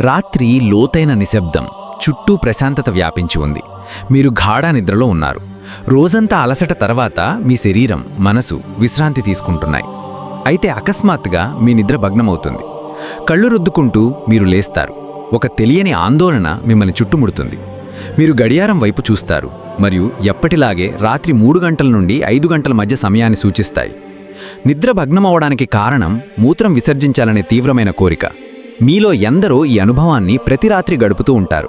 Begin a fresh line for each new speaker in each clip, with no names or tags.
రాత్రి లోతైన నిశ్శబ్దం చుట్టూ ప్రశాంతత వ్యాపించి ఉంది. మీరు గాఢ నిద్రలో ఉన్నారు. రోజంతా అలసట తర్వాత మీ శరీరం మనసు విశ్రాంతి తీసుకుంటున్నాయి. అయితే అకస్మాత్తుగా మీ నిద్ర భగ్నమవుతుంది. కళ్ళు రుద్దుకుంటూ మీరు లేస్తారు. ఒక తెలియని ఆందోళన మిమ్మల్ని చుట్టుముడుతుంది. మీరు గడియారం వైపు చూస్తారు. మరియు ఎప్పటిలాగే రాత్రి మూడు గంటల నుండి ఐదు గంటల మధ్య సమయాన్ని సూచిస్తాయి. నిద్ర భగ్నమవడానికి కారణం మూత్రం విసర్జించాలనే తీవ్రమైన కోరిక. మీలో ఎందరో ఈ అనుభవాన్ని ప్రతి రాత్రి గడుపుతూ ఉంటారు.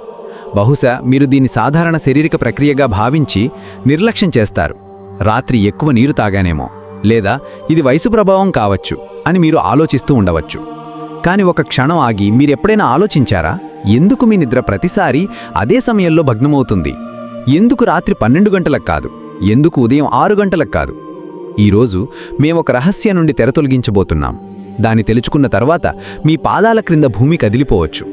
బహుశా మీరు దీన్ని సాధారణ శారీరక ప్రక్రియగా భావించి నిర్లక్ష్యం చేస్తారు. రాత్రి ఎక్కువ నీరు తాగానేమో లేదా ఇది వయసు ప్రభావం కావచ్చు అని మీరు ఆలోచిస్తూ ఉండవచ్చు. కానీ ఒక క్షణం ఆగి మీరెప్పుడైనా ఆలోచించారా? ఎందుకు మీ నిద్ర ప్రతిసారి అదే సమయంలో భగ్నమవుతుంది? ఎందుకు రాత్రి పన్నెండు గంటలకు కాదు? ఎందుకు ఉదయం ఆరు గంటలకు కాదు? ఈరోజు మేమొక రహస్యం నుండి తెరతొలగించబోతున్నాం దాన్ని తెలుసుకున్న తర్వాత మీ పాదాల క్రింద భూమి కదిలిపోవచ్చు.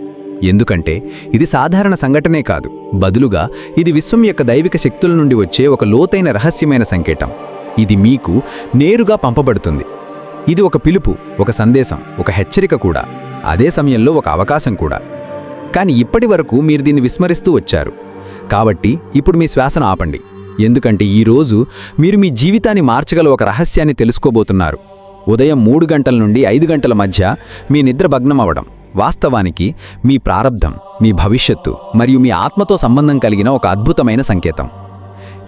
ఎందుకంటే ఇది సాధారణ సంఘటనే కాదు. బదులుగా ఇది విశ్వం యొక్క దైవిక శక్తుల నుండి వచ్చే ఒక లోతైన రహస్యమైన సంకేతం. ఇది మీకు నేరుగా పంపబడుతుంది. ఇది ఒక పిలుపు ఒక సందేశం ఒక హెచ్చరిక కూడా. అదే సమయంలో ఒక అవకాశం కూడా. కానీ ఇప్పటి వరకు మీరు దీన్ని విస్మరిస్తూ వచ్చారు. కాబట్టి ఇప్పుడు మీ శ్వాసను ఆపండి. ఎందుకంటే ఈరోజు మీరు మీ జీవితాన్ని మార్చగల ఒక రహస్యాన్ని తెలుసుకోబోతున్నారు. ఉదయం మూడు గంటల నుండి ఐదు గంటల మధ్య మీ నిద్ర భగ్నం అవ్వడం వాస్తవానికి మీ ప్రారబ్ధం మీ భవిష్యత్తు మరియు మీ ఆత్మతో సంబంధం కలిగిన ఒక అద్భుతమైన సంకేతం.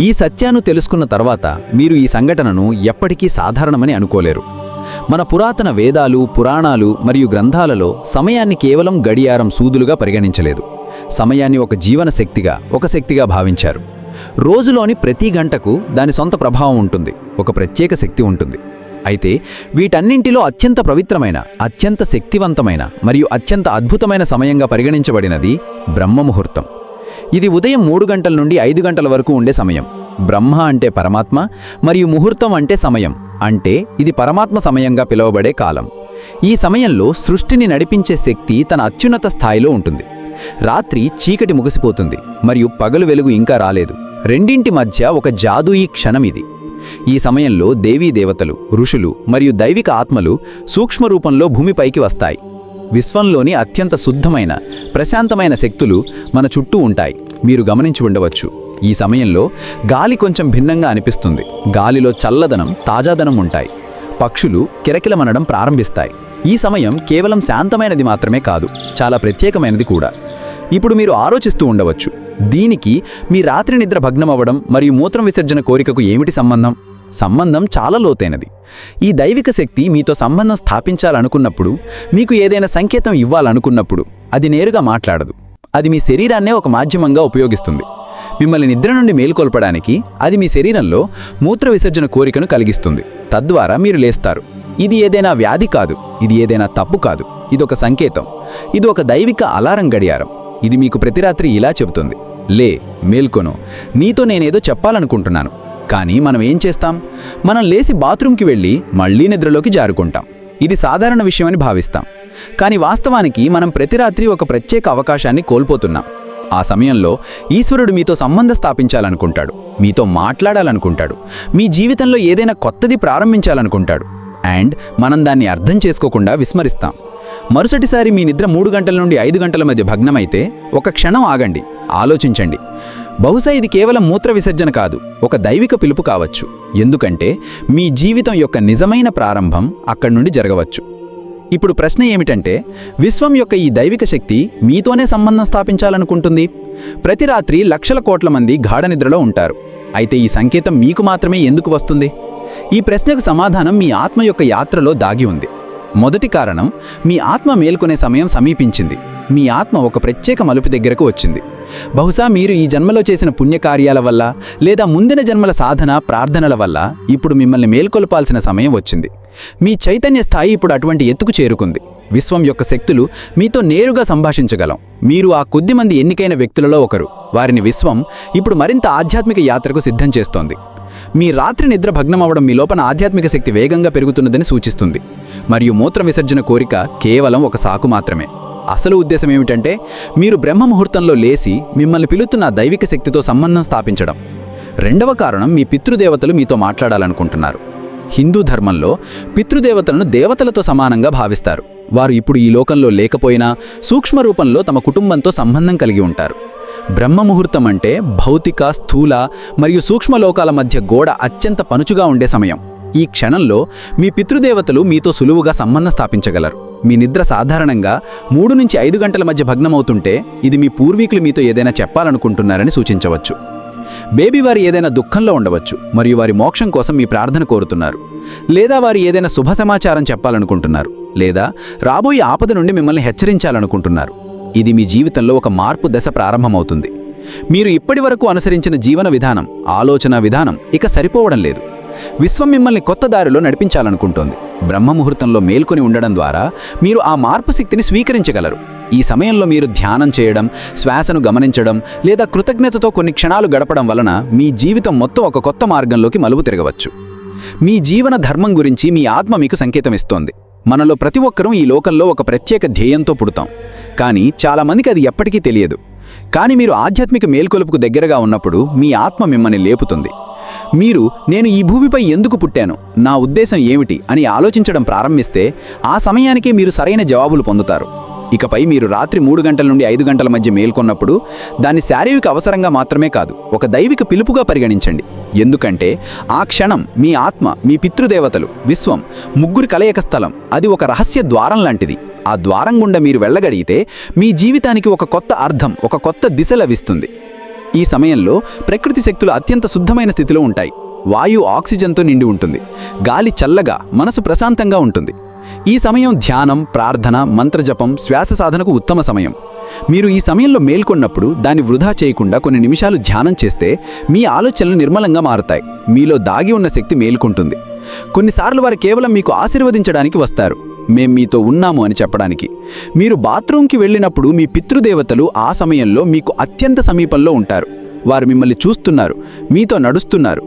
ఈ సత్యాన్ని తెలుసుకున్న తర్వాత మీరు ఈ సంఘటనను ఎప్పటికీ సాధారణమని అనుకోలేరు. మన పురాతన వేదాలు పురాణాలు మరియు గ్రంథాలలో సమయాన్ని కేవలం గడియారం సూదులుగా పరిగణించలేదు. సమయాన్ని ఒక జీవన శక్తిగా ఒక శక్తిగా భావించారు. రోజులోని ప్రతి గంటకు దాని సొంత ప్రభావం ఉంటుంది ఒక ప్రత్యేక శక్తి ఉంటుంది. అయితే వీటన్నింటిలో అత్యంత పవిత్రమైన అత్యంత శక్తివంతమైన మరియు అత్యంత అద్భుతమైన సమయంగా పరిగణించబడినది బ్రహ్మముహూర్తం. ఇది ఉదయం మూడు గంటల నుండి ఐదు గంటల వరకు ఉండే సమయం. బ్రహ్మ అంటే పరమాత్మ మరియు ముహూర్తం అంటే సమయం. అంటే ఇది పరమాత్మ సమయంగా పిలువబడే కాలం. ఈ సమయంలో సృష్టిని నడిపించే శక్తి తన అత్యున్నత స్థాయిలో ఉంటుంది. రాత్రి చీకటి ముగిసిపోతుంది మరియు పగలు వెలుగు ఇంకా రాలేదు. రెండింటి మధ్య ఒక జాదూయి క్షణం ఇది. ఈ సమయంలో దేవీ దేవతలు ఋషులు మరియు దైవిక ఆత్మలు సూక్ష్మ రూపంలో భూమిపైకి వస్తాయి. విశ్వంలోని అత్యంత శుద్ధమైన ప్రశాంతమైన శక్తులు మన చుట్టూ ఉంటాయి. మీరు గమనించి ఉండవచ్చు. ఈ సమయంలో గాలి కొంచెం భిన్నంగా అనిపిస్తుంది. గాలిలో చల్లదనం తాజాదనం ఉంటాయి. పక్షులు కిరకిలమనడం ప్రారంభిస్తాయి. ఈ సమయం కేవలం శాంతమైనది మాత్రమే కాదు చాలా ప్రత్యేకమైనది కూడా. ఇప్పుడు మీరు ఆలోచిస్తూ ఉండవచ్చు. దీనికి మీ రాత్రి నిద్ర భగ్నమవ్వడం మరియు మూత్రం విసర్జన కోరికకు ఏమిటి సంబంధం? సంబంధం చాలా లోతైనది. ఈ దైవిక శక్తి మీతో సంబంధం స్థాపించాలనుకున్నప్పుడు మీకు ఏదైనా సంకేతం ఇవ్వాలనుకున్నప్పుడు అది నేరుగా మాట్లాడదు. అది మీ శరీరాన్నే ఒక మాధ్యమంగా ఉపయోగిస్తుంది. మిమ్మల్ని నిద్ర నుండి మేలుకొల్పడానికి అది మీ శరీరంలో మూత్ర విసర్జన కోరికను కలిగిస్తుంది. తద్వారా మీరు లేస్తారు. ఇది ఏదైనా వ్యాధి కాదు. ఇది ఏదైనా తప్పు కాదు. ఇదొక సంకేతం. ఇది ఒక దైవిక అలారం గడియారం. ఇది మీకు ప్రతిరాత్రి ఇలా చెబుతుంది. లే మేల్కొను. నీతో నేనేదో చెప్పాలనుకుంటున్నాను. కానీ మనం ఏం చేస్తాం? మనం లేచి బాత్రూంకి వెళ్ళి మళ్ళీ నిద్రలోకి జారుకుంటాం. ఇది సాధారణ విషయమని భావిస్తాం. కానీ వాస్తవానికి మనం ప్రతి రాత్రి ఒక ప్రత్యేక అవకాశాన్ని కోల్పోతున్నాం. ఆ సమయంలో ఈశ్వరుడు మీతో సంబంధ స్థాపించాలనుకుంటాడు. మీతో మాట్లాడాలనుకుంటాడు. మీ జీవితంలో ఏదైనా కొత్తది ప్రారంభించాలనుకుంటాడు. అండ్ మనం దాన్ని అర్థం చేసుకోకుండా విస్మరిస్తాం. మరుసటిసారి మీ నిద్ర మూడు గంటల నుండి ఐదు గంటల మధ్య భగ్నమైతే ఒక క్షణం ఆగండి. ఆలోచించండి. బహుశా ఇది కేవలం మూత్ర విసర్జన కాదు ఒక దైవిక పిలుపు కావచ్చు. ఎందుకంటే మీ జీవితం యొక్క నిజమైన ప్రారంభం అక్కడి నుండి జరగవచ్చు. ఇప్పుడు ప్రశ్న ఏమిటంటే విశ్వం యొక్క ఈ దైవిక శక్తి మీతోనే సంబంధం స్థాపించాలనుకుంటుంది? ప్రతి రాత్రి లక్షల కోట్ల మంది గాఢ నిద్రలో ఉంటారు. అయితే ఈ సంకేతం మీకు మాత్రమే ఎందుకు వస్తుంది? ఈ ప్రశ్నకు సమాధానం మీ ఆత్మ యొక్క యాత్రలో దాగి ఉంది. మొదటి కారణం మీ ఆత్మ మేల్కొనే సమయం సమీపించింది. మీ ఆత్మ ఒక ప్రత్యేక మలుపు దగ్గరకు వచ్చింది. బహుశా మీరు ఈ జన్మలో చేసిన పుణ్యకార్యాల వల్ల లేదా ముందిన జన్మల సాధన ప్రార్థనల వల్ల ఇప్పుడు మిమ్మల్ని మేల్కొల్పాల్సిన సమయం వచ్చింది. మీ చైతన్య స్థాయి ఇప్పుడు అటువంటి ఎత్తుకు చేరుకుంది. విశ్వం యొక్క శక్తులు మీతో నేరుగా సంభాషించగలం. మీరు ఆ కొద్దిమంది ఎన్నికైన వ్యక్తులలో ఒకరు. వారిని విశ్వం ఇప్పుడు మరింత ఆధ్యాత్మిక యాత్రకు సిద్ధం చేస్తోంది. మీ రాత్రి నిద్ర భగ్నమవడం మీ లోపల ఆధ్యాత్మిక శక్తి వేగంగా పెరుగుతున్నదని సూచిస్తుంది. మరియు మూత్ర విసర్జన కోరిక కేవలం ఒక సాకు మాత్రమే. అసలు ఉద్దేశం ఏమిటంటే మీరు బ్రహ్మ ముహూర్తంలో లేచి మిమ్మల్ని పిలుతున్న దైవిక శక్తితో సంబంధం స్థాపించడం. రెండవ కారణం మీ పితృదేవతలు మీతో మాట్లాడాలనుకుంటున్నారు. హిందూ ధర్మంలో పితృదేవతలను దేవతలతో సమానంగా భావిస్తారు.
వారు ఇప్పుడు ఈ లోకంలో లేకపోయినా సూక్ష్మ రూపంలో తమ కుటుంబంతో సంబంధం కలిగి ఉంటారు. బ్రహ్మముహూర్తం అంటే భౌతిక స్థూల మరియు సూక్ష్మ లోకాల మధ్య గోడ అత్యంత పనుచుగా ఉండే సమయం. ఈ క్షణంలో మీ పితృదేవతలు మీతో సులువుగా సంబంధం స్థాపించగలరు. మీ నిద్ర సాధారణంగా మూడు నుంచి ఐదు గంటల మధ్య భగ్నమవుతుంటే ఇది మీ పూర్వీకులు మీతో ఏదైనా చెప్పాలనుకుంటున్నారని సూచించవచ్చు. బేబీ వారి ఏదైనా దుఃఖంలో ఉండవచ్చు మరియు వారి మోక్షం కోసం మీ ప్రార్థన కోరుతున్నారు. లేదా వారు ఏదైనా శుభ సమాచారం చెప్పాలనుకుంటున్నారు. లేదా రాబోయే ఆపద నుండి మిమ్మల్ని హెచ్చరించాలనుకుంటున్నారు. ఇది మీ జీవితంలో ఒక మార్పు దశ ప్రారంభమవుతుంది. మీరు ఇప్పటి వరకు అనుసరించిన జీవన విధానం ఆలోచన విధానం ఇక సరిపోవడం లేదు. విశ్వం మిమ్మల్ని కొత్త దారిలో నడిపించాలనుకుంటోంది. బ్రహ్మముహూర్తంలో మేల్కొని ఉండడం ద్వారా మీరు ఆ మార్పు శక్తిని స్వీకరించగలరు. ఈ సమయంలో మీరు ధ్యానం చేయడం శ్వాసను గమనించడం లేదా కృతజ్ఞతతో కొన్ని క్షణాలు గడపడం వలన మీ జీవితం మొత్తం ఒక కొత్త మార్గంలోకి మలుపు తిరగవచ్చు. మీ జీవన ధర్మం గురించి మీ ఆత్మ మీకు సంకేతం ఇస్తోంది. మనలో ప్రతి ఒక్కరూ ఈ లోకంలో ఒక ప్రత్యేక ధ్యేయంతో పుడతాం. కానీ చాలామందికి అది ఎప్పటికీ తెలియదు. కానీ మీరు ఆధ్యాత్మిక మేల్కొలుపుకు దగ్గరగా ఉన్నప్పుడు మీ ఆత్మ మిమ్మల్ని లేపుతుంది. మీరు నేను ఈ భూమిపై ఎందుకు పుట్టాను? నా ఉద్దేశం ఏమిటి? అని ఆలోచించడం ప్రారంభిస్తే ఆ సమయానికే మీరు సరైన జవాబులు పొందుతారు. ఇకపై మీరు రాత్రి మూడు గంటల నుండి ఐదు గంటల మధ్య మేల్కొన్నప్పుడు దాన్ని శారీరక అవసరంగా మాత్రమే కాదు ఒక దైవిక పిలుపుగా పరిగణించండి. ఎందుకంటే ఆ క్షణం మీ ఆత్మ మీ పితృదేవతలు విశ్వం ముగ్గురి కలయిక స్థలం అది ఒక రహస్య ద్వారం లాంటిది. ఆ ద్వారం గుండా మీరు వెళ్ళగలిగితే మీ జీవితానికి ఒక కొత్త అర్థం ఒక కొత్త దిశ లభిస్తుంది. ఈ సమయంలో ప్రకృతి శక్తులు అత్యంత శుద్ధమైన స్థితిలో ఉంటాయి. వాయు ఆక్సిజన్తో నిండి ఉంటుంది. గాలి చల్లగా మనసు ప్రశాంతంగా ఉంటుంది. ఈ సమయం ధ్యానం ప్రార్థన మంత్రజపం శ్వాస సాధనకు ఉత్తమ సమయం. మీరు ఈ సమయంలో మేల్కొన్నప్పుడు దాన్ని వృధా చేయకుండా కొన్ని నిమిషాలు ధ్యానం చేస్తే మీ ఆలోచనలు నిర్మలంగా మారుతాయి. మీలో దాగి ఉన్న శక్తి మేల్కొంటుంది. కొన్నిసార్లు వారు కేవలం మీకు ఆశీర్వదించడానికి వస్తారు. మేం మీతో ఉన్నాము అని చెప్పడానికి. మీరు బాత్రూంకి వెళ్ళినప్పుడు మీ పితృదేవతలు ఆ సమయంలో మీకు అత్యంత సమీపంలో ఉంటారు. వారు మిమ్మల్ని చూస్తున్నారు మీతో నడుస్తున్నారు.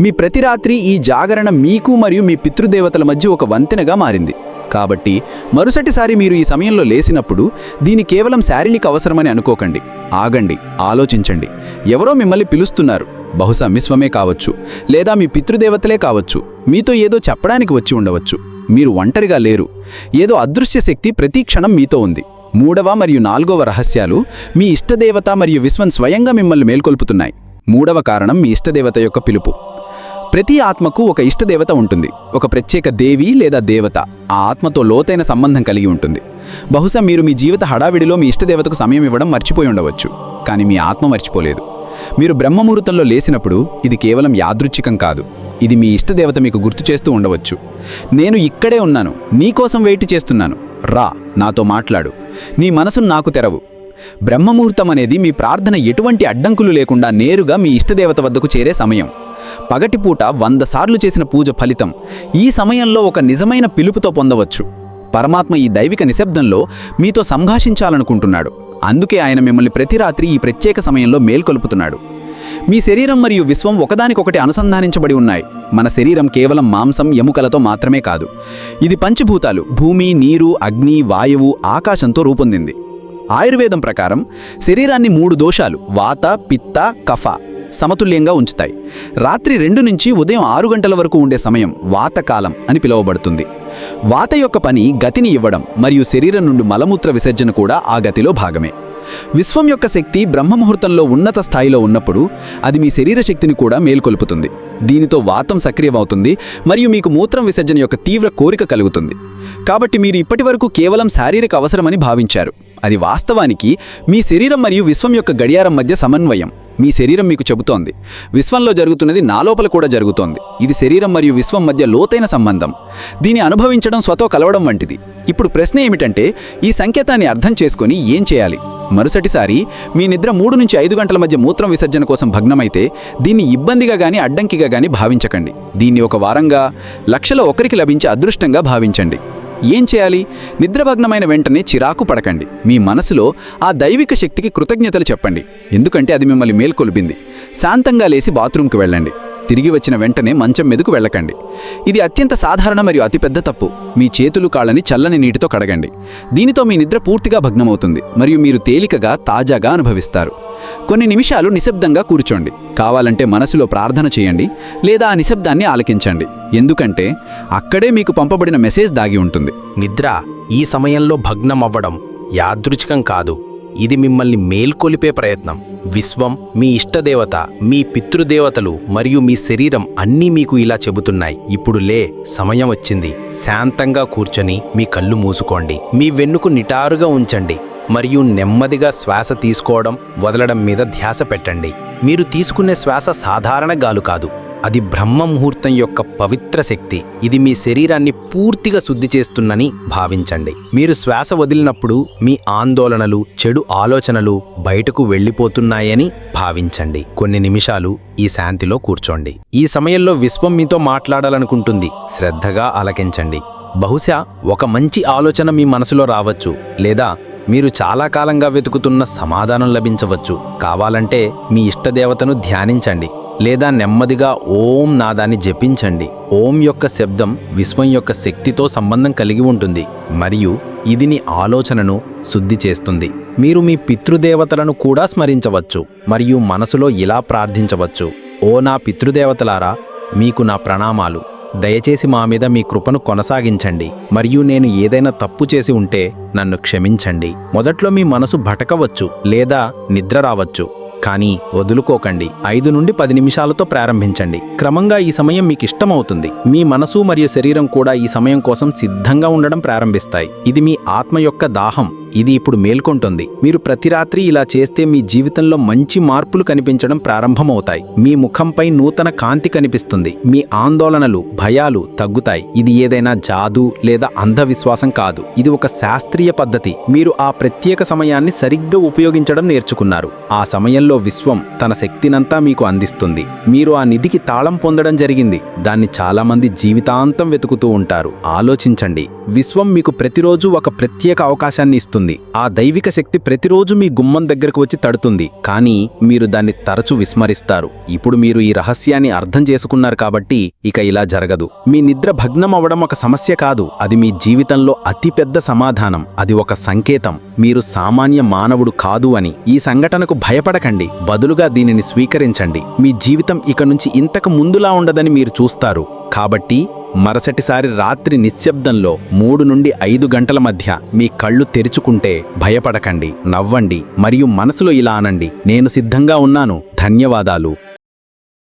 మీ ప్రతి రాత్రి ఈ జాగరణ మీకు మరియు మీ పితృదేవతల మధ్య ఒక వంతెనగా మారింది. కాబట్టి మరుసటిసారి మీరు ఈ సమయంలో లేసినప్పుడు దీని కేవలం శారీరక అవసరమని అనుకోకండి. ఆగండి ఆలోచించండి. ఎవరో మిమ్మల్ని పిలుస్తున్నారు. బహుశా మిశ్వమే కావచ్చు లేదా మీ పితృదేవతలే కావచ్చు. మీతో ఏదో చెప్పడానికి వచ్చి ఉండవచ్చు. మీరు ఒంటరిగా లేరు. ఏదో అదృశ్య శక్తి ప్రతి క్షణం మీతో ఉంది. మూడవ మరియు నాలుగవ రహస్యాలు మీ ఇష్టదేవత మరియు విశ్వం స్వయంగా మిమ్మల్ని మేల్కొల్పుతున్నాయి. మూడవ కారణం మీ ఇష్టదేవత యొక్క పిలుపు. ప్రతి ఆత్మకు ఒక ఇష్టదేవత ఉంటుంది. ఒక ప్రత్యేక దేవి లేదా దేవత ఆ ఆత్మతో లోతైన సంబంధం కలిగి ఉంటుంది. బహుశా మీరు మీ జీవిత హడావిడిలో మీ ఇష్టదేవతకు సమయం ఇవ్వడం మర్చిపోయి ఉండవచ్చు. కానీ మీ ఆత్మ మర్చిపోలేదు. మీరు బ్రహ్మముహూర్తంలో లేసినప్పుడు ఇది కేవలం యాదృచ్ఛికం కాదు. ఇది మీ ఇష్టదేవత మీకు గుర్తు చేస్తూ ఉండవచ్చు. నేను ఇక్కడే ఉన్నాను. నీకోసం వెయిట్ చేస్తున్నాను. రా నాతో మాట్లాడు. నీ మనసును నాకు తెరవు. బ్రహ్మముహూర్తం అనేది మీ ప్రార్థన ఎటువంటి అడ్డంకులు లేకుండా నేరుగా మీ ఇష్టదేవత వద్దకు చేరే సమయం. పగటిపూట వంద సార్లు చేసిన పూజ ఫలితం ఈ సమయంలో ఒక నిజమైన పిలుపుతో పొందవచ్చు. పరమాత్మ ఈ దైవిక నిశ్శబ్దంలో మీతో సంభాషించాలనుకుంటున్నాడు అందుకే ఆయన మిమ్మల్ని ప్రతి రాత్రి ఈ ప్రత్యేక సమయంలో మేల్కొలుపుతున్నాడు. మీ శరీరం మరియు విశ్వం ఒకదానికొకటి అనుసంధానించబడి ఉన్నాయి. మన శరీరం కేవలం మాంసం ఎముకలతో మాత్రమే కాదు. ఇది పంచభూతాలు భూమి నీరు అగ్ని వాయువు ఆకాశంతో రూపొందింది. ఆయుర్వేదం ప్రకారం శరీరాన్ని మూడు దోషాలు వాత పిత్త కఫ సమతుల్యంగా ఉంచుతాయి. రాత్రి రెండు నుంచి ఉదయం ఆరు గంటల వరకు ఉండే సమయం వాతకాలం అని పిలువబడుతుంది. వాత యొక్క పని గతిని ఇవ్వడం మరియు శరీరం నుండి మలమూత్ర విసర్జన కూడా ఆ గతిలో భాగమే. విశ్వం యొక్క శక్తి బ్రహ్మముహూర్తంలో ఉన్నత స్థాయిలో ఉన్నప్పుడు అది మీ శరీర శక్తిని కూడా మేల్కొల్పుతుంది. దీనితో వాతం సక్రియమవుతుంది మరియు మీకు మూత్రం విసర్జన యొక్క తీవ్ర కోరిక కలుగుతుంది. కాబట్టి మీరు ఇప్పటివరకు కేవలం శారీరక అవసరమని భావించారు. అది వాస్తవానికి మీ శరీరం మరియు విశ్వం యొక్క గడియారం మధ్య సమన్వయం. మీ శరీరం మీకు చెబుతోంది. విశ్వంలో జరుగుతున్నది నా లోపల కూడా జరుగుతోంది. ఇది శరీరం మరియు విశ్వం మధ్య లోతైన సంబంధం. దీన్ని అనుభవించడం స్వతో కలవడం వంటిది. ఇప్పుడు ప్రశ్న ఏమిటంటే ఈ సంకేతాన్ని అర్థం చేసుకొని ఏం చేయాలి? మరుసటిసారి మీ నిద్ర మూడు నుంచి ఐదు గంటల మధ్య మూత్రం విసర్జన కోసం భగ్నమైతే దీన్ని ఇబ్బందిగా గాని అడ్డంకిగా గాని భావించకండి. దీన్ని ఒక వారంగా లక్షలో ఒకరికి లభించే అదృష్టంగా భావించండి. ఏం చేయాలి? నిద్రభగ్నమైన వెంటనే చిరాకు పడకండి. మీ మనసులో ఆ దైవిక శక్తికి కృతజ్ఞతలు చెప్పండి. ఎందుకంటే అది మిమ్మల్ని మేల్కొల్పింది. శాంతంగా లేచి బాత్రూంకి వెళ్ళండి. తిరిగి వచ్చిన వెంటనే మంచం మీదకు వెళ్ళకండి. ఇది అత్యంత సాధారణ మరియు అతిపెద్ద తప్పు. మీ చేతులు కాళ్ళని చల్లని నీటితో కడగండి. దీనితో మీ నిద్ర పూర్తిగా భగ్నమవుతుంది మరియు మీరు తేలికగా తాజాగా అనుభవిస్తారు. కొన్ని నిమిషాలు నిశ్శబ్దంగా కూర్చోండి. కావాలంటే మనసులో ప్రార్థన చేయండి లేదా ఆ నిశ్శబ్దాన్ని ఆలకించండి. ఎందుకంటే అక్కడే మీకు పంపబడిన మెసేజ్ దాగి ఉంటుంది.
నిద్ర
ఈ సమయంలో భగ్నం అవ్వడం యాదృచ్ఛికం కాదు. ఇది మిమ్మల్ని మేల్కొలిపే ప్రయత్నం. విశ్వం మీ ఇష్టదేవత మీ పితృదేవతలు మరియు మీ శరీరం అన్నీ మీకు ఇలా చెబుతున్నాయి. ఇప్పుడు లే సమయం వచ్చింది. శాంతంగా కూర్చొని మీ కళ్ళు మూసుకోండి. మీ వెన్నుకు నిటారుగా ఉంచండి. మరియు నెమ్మదిగా శ్వాస తీసుకోవడం వదలడం మీద ధ్యాస పెట్టండి. మీరు తీసుకునే శ్వాస సాధారణ గాలు కాదు. అది బ్రహ్మ ముహూర్తం యొక్క పవిత్ర శక్తి. ఇది మీ శరీరాన్ని పూర్తిగా శుద్ధి చేస్తుందని భావించండి. మీరు శ్వాస వదిలినప్పుడు మీ ఆందోళనలు చెడు ఆలోచనలు బయటకు వెళ్ళిపోతున్నాయని భావించండి. కొన్ని నిమిషాలు ఈ శాంతిలో కూర్చోండి. ఈ సమయంలో విశ్వం మీతో మాట్లాడాలనుకుంటుంది. శ్రద్ధగా ఆలకించండి. బహుశా ఒక మంచి ఆలోచన మీ మనసులో రావచ్చు. లేదా మీరు చాలా కాలంగా వెతుకుతున్న సమాధానం లభించవచ్చు. కావాలంటే మీ ఇష్టదేవతను ధ్యానించండి. లేదా నెమ్మదిగా ఓం నాదాన్ని జపించండి. ఓం యొక్క శబ్దం విశ్వం యొక్క శక్తితో సంబంధం కలిగి ఉంటుంది మరియు ఇది నీ ఆలోచనను శుద్ధి చేస్తుంది. మీరు మీ పితృదేవతలను కూడా స్మరించవచ్చు మరియు మనసులో ఇలా ప్రార్థించవచ్చు. ఓ నా పితృదేవతలారా మీకు నా ప్రణామాలు. దయచేసి మా మీద మీ కృపను కొనసాగించండి మరియు నేను ఏదైనా తప్పు చేసి ఉంటే నన్ను క్షమించండి. మొదట్లో మీ మనసు భటకవచ్చు లేదా నిద్ర రావచ్చు. కానీ వదులుకోకండి. ఐదు నుండి పది నిమిషాలతో ప్రారంభించండి. క్రమంగా ఈ సమయం మీకు ఇష్టమవుతుంది. మీ మనసు మరియు శరీరం కూడా ఈ సమయం కోసం సిద్ధంగా ఉండడం ప్రారంభిస్తాయి. ఇది మీ ఆత్మ యొక్క దాహం. ఇది ఇప్పుడు మేల్కొంటుంది. మీరు ప్రతి రాత్రి ఇలా చేస్తే మీ జీవితంలో మంచి మార్పులు కనిపించడం ప్రారంభమవుతాయి. మీ ముఖంపై నూతన కాంతి కనిపిస్తుంది. మీ ఆందోళనలు భయాలు తగ్గుతాయి. ఇది ఏదైనా జాదు లేదా అంధవిశ్వాసం కాదు. ఇది ఒక శాస్త్రీయ పద్ధతి. మీరు ఆ ప్రత్యేక సమయాన్ని సరిగ్గా ఉపయోగించడం నేర్చుకున్నారు. ఆ సమయంలో విశ్వం తన శక్తినంతా మీకు అందిస్తుంది. మీరు ఆ నిధికి తాళం పొందడం జరిగింది. దాన్ని చాలామంది జీవితాంతం వెతుకుతూ ఉంటారు. ఆలోచించండి. విశ్వం మీకు ప్రతిరోజు ఒక ప్రత్యేక అవకాశాన్ని ఇస్తుంది. ఆ దైవిక శక్తి ప్రతిరోజు మీ గుమ్మం దగ్గరకు వచ్చి తడుతుంది. కానీ మీరు దాన్ని తరచు విస్మరిస్తారు. ఇప్పుడు మీరు ఈ రహస్యాన్ని అర్థం చేసుకున్నారు కాబట్టి ఇక ఇలా జరగదు. మీ నిద్ర భగ్నం అవ్వడం ఒక సమస్య కాదు. అది మీ జీవితంలో అతిపెద్ద సమాధానం. అది ఒక సంకేతం. మీరు సామాన్య మానవుడు కాదు అని. ఈ సంఘటనకు భయపడకండి. బదులుగా దీనిని స్వీకరించండి. మీ జీవితం ఇక నుంచి ఇంతకు ముందులా ఉండదని మీరు చూస్తారు. కాబట్టి మరుసటిసారి రాత్రి నిశ్శబ్దంలో మూడు నుండి ఐదు గంటల మధ్య మీ కళ్ళు తెరుచుకుంటే భయపడకండి నవ్వండి మరియు మనసులో ఇలా అనండి నేను సిద్ధంగా ఉన్నాను ధన్యవాదాలు.